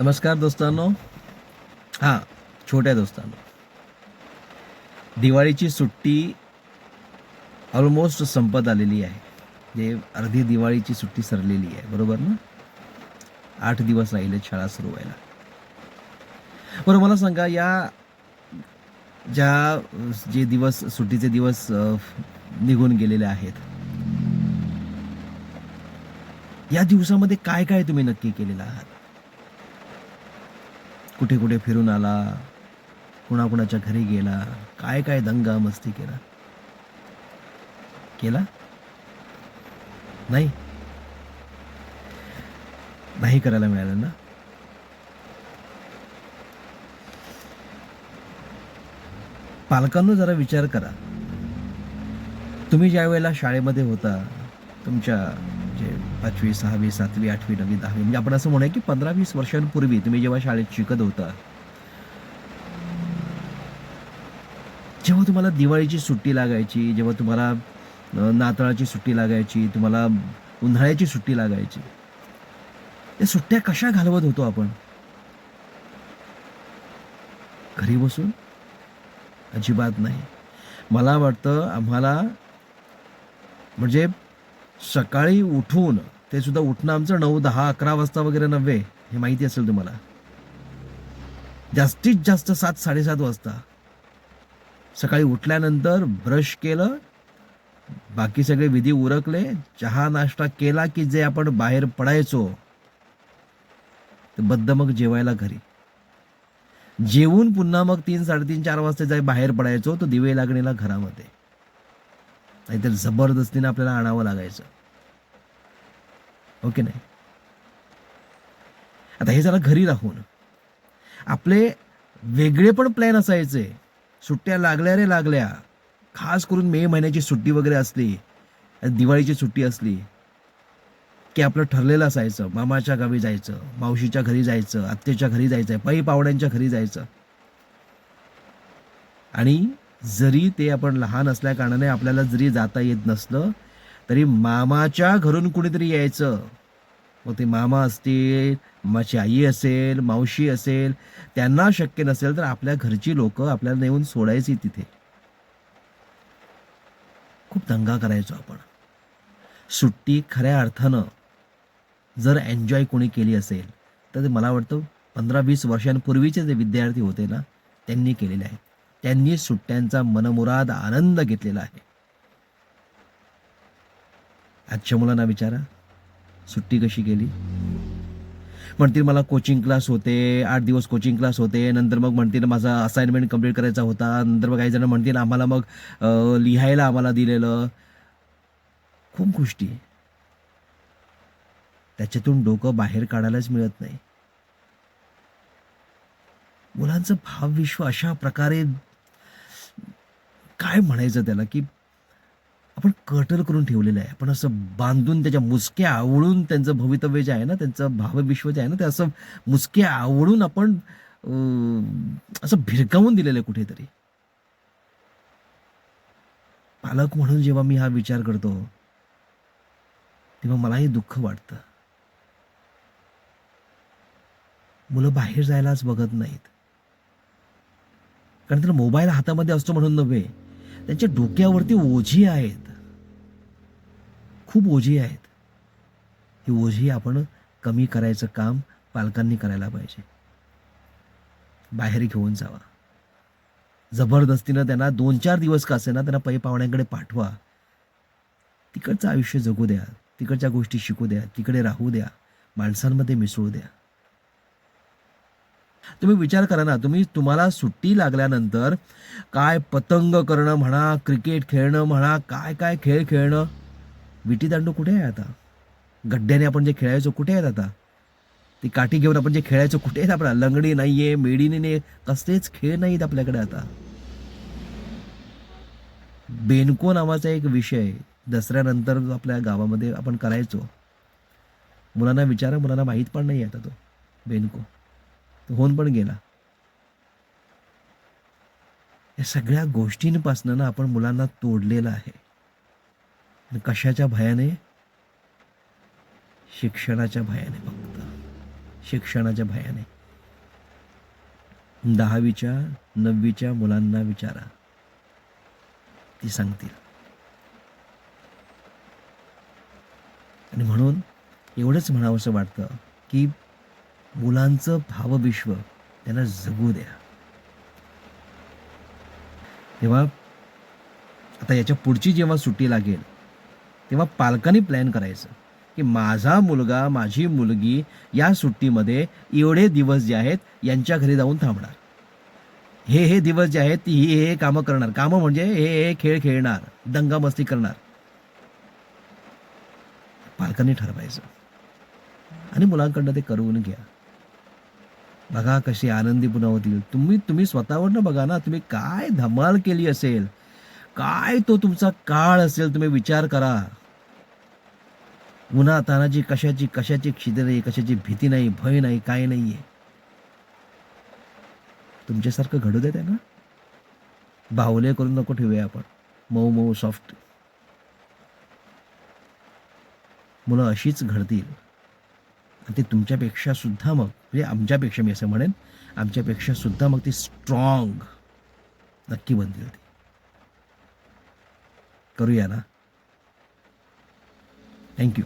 नमस्कार दोस्तांनो. हां छोट्या दोस्तांनो. दिवाळीची सुट्टी ऑलमोस्ट संपत आलेली आहे. जे अर्धी दिवाळीची सुट्टी सरलेली आहे बरोबर ना? आठ दिवस राहिले शाळा सुरू व्हायला. बरं मला सांगा या ज्या जे दिवस सुट्टीचे दिवस निघून गेलेले आहेत या दिवसामध्ये काय काय तुम्ही नक्की केलेलं आहात? कुठे कुठे फिरून आला कुणाकुणाच्या घरी गेला काय काय दंगा मस्ती केला? केला? नाही. नाही करायला मिळालं ना? पालकांनो जरा विचार करा. तुम्ही ज्या वेळेला शाळेमध्ये होता तुमच्या जे पाचवी सहावी सातवी आठवी नववी दहावी. म्हणजे आपण असं म्हणूया की पंधरा वीस वर्षांपूर्वी तुम्ही जेव्हा शाळेत शिकत होता जेव्हा तुम्हाला दिवाळीची सुट्टी लागायची जेव्हा तुम्हाला नाताळाची सुट्टी लागायची तुम्हाला उन्हाळ्याची सुट्टी लागायची या सुट्ट्या कशा घालवत होतो आपण? घरी बसून? अजिबात नाही. मला वाटतं आम्हाला म्हणजे सकाळी उठून ते सुद्धा उठणं आमचं नऊ दहा अकरा वाजता वगैरे नव्हे हे माहिती असेल तुम्हाला. जास्तीत जास्त सात साडेसात वाजता. सकाळी उठल्यानंतर ब्रश केलं बाकी सगळे विधी उरकले चहा नाश्ता केला की जे आपण बाहेर पडायचो ते बद्द मग जेवायला घरी. जेवून पुन्हा मग तीन साडेतीन चार वाजता जाय बाहेर पडायचो तो दिवे लागणीला घरामध्ये. नाहीतर जबरदस्तीने आपल्याला आणावं लागायचं. ओके नाही? आता हे जरा घरी राहून आपले वेगळे पण प्लॅन असायचे. सुट्ट्या लागल्या रे लागल्या. खास करून मे महिन्याची सुट्टी वगैरे असली दिवाळीची सुट्टी असली की आपलं ठरलेलं असायचं. मामाच्या गावी जायचं मावशीच्या घरी जायचं आत्तेच्या घरी जायचं पै पावड्यांच्या घरी जायचं. आणि जरी ते आपण लहान असल्या कारणाने आपल्याला जरी जाता येत नसलं तरी मामाच्या घरून कुणीतरी यायचं. मग ते मामा असतील माझी आई असेल मावशी असेल त्यांना शक्य नसेल तर आपल्या घरची लोक आपल्याला नेऊन सोडायची तिथे. खूप दंगा करायचो आपण. सुट्टी खऱ्या अर्थानं जर एन्जॉय कोणी केली असेल तर ते मला वाटतं पंधरा वीस वर्षांपूर्वीचे जे विद्यार्थी होते ना त्यांनी केलेले आहेत. त्यांनी सुट्ट्यांचा मनमुराद आनंद घेतलेला आहे. आजच्या मुलांना विचारा सुट्टी कशी केली म्हणतील मला कोचिंग क्लास होते आठ दिवस कोचिंग क्लास होते नंतर मग म्हणतील माझा असाइनमेंट कंप्लीट करायचा होता नंतर मग काही जण म्हणतील आम्हाला मग लिहायला आम्हाला दिलेलं. खूप गोष्टी. त्याच्यातून डोकं बाहेर काढायलाच मिळत नाही. मुलांचं भावविश्व अशा प्रकारे काय म्हणायचं त्याला की आपण कटर करून ठेवलेलं आहे. आपण असं बांधून त्याच्या मुसक्या आवळून त्यांचं भवितव्य जे आहे ना त्यांचं भावविश्व जे आहे ना ते असं मुसक्या आवळून आपण असं भिरकावून दिलेलं आहे कुठेतरी. पालक म्हणून जेव्हा मी हा विचार करतो तेव्हा मलाही दुःख वाटतं. मुलं बाहेर जायलाच बघत नाहीत. कारण तर मोबाईल हातामध्ये असतो म्हणून नव्हे. त्यांच्या डोक्यावरती ओझी आहेत. खूप ओझी आहेत. ही ओझी आपण कमी करायचं काम पालकांनी करायला पाहिजे. बाहेर घेऊन जावा. जबरदस्तीनं त्यांना दोन चार दिवस का असेना त्यांना पै पाहुण्यांकडे पाठवा. तिकडचं आयुष्य जगू द्या. तिकडच्या गोष्टी शिकू द्या. तिकडे राहू द्या. माणसांमध्ये मिसळू द्या. तुम्ही विचार करा ना तुम्ही तुम्हाला सुट्टी लागल्यानंतर काय पतंग करणं म्हणा क्रिकेट खेळणं म्हणा काय काय खेळ खेळणं विटीदांडू कुठे आहे आता? गड्ड्याने आपण जे खेळायचो कुठे आहेत आता? ती काठी घेऊन आपण जे खेळायचो कुठे आहेत आपला लंगडी नाहीये मेडीने नाही कसलेच खेळ नाहीत आपल्याकडे आता. बेनको नावाचा एक विषय दसऱ्यानंतर आपल्या गावामध्ये आपण करायचो. मुलांना विचारा मुलांना माहीत पण नाही आता तो बेनको. होऊन पण गेला. या सगळ्या गोष्टींपासून ना आपण मुलांना तोडलेलं आहे. कशाच्या भयाने? शिक्षणाच्या भयाने फक्त. शिक्षणाच्या भयाने. दहावीच्या नववीच्या मुलांना विचारा. ती सांगतील. आणि म्हणून एवढंच म्हणावंसं वाटतं की मुलांचं भावविश्व त्यांना जगू द्या. तेव्हा आता याच्या पुढची जेव्हा सुट्टी लागेल तेव्हा पालकांनी प्लॅन करायचं की माझा मुलगा माझी मुलगी या सुट्टीमध्ये एवढे दिवस जे आहेत यांच्या घरी जाऊन थांबणार. हे हे दिवस जे आहेत ती हे कामं करणार. कामं म्हणजे हे हे खेळ खेळणार दंगामस्ती करणार. पालकांनी ठरवायचं. आणि मुलांकडनं ते करून घ्या. बघा कशी आनंदी पुन्हा होतील. तुम्ही तुम्ही स्वतःवरनं बघा ना तुम्ही काय धमाल केली असेल. काय तो तुमचा काळ असेल तुम्ही विचार करा. उन्हा तानाची कशाची कशाची क्षिदे नाही कशाची भीती नाही भय नाही काय नाहीये. तुमच्यासारखं घडू देत आहे ना बाहुले करून नको ठेवूया आपण. मऊ मऊ सॉफ्ट मुलं अशीच घडतील. ते तुमच्यापेक्षा सुद्धा मग म्हणजे आमच्यापेक्षा मी असं म्हणेन आमच्यापेक्षा सुद्धा मग ती स्ट्रॉंग नक्की बनतील ती. करूया ना? थँक्यू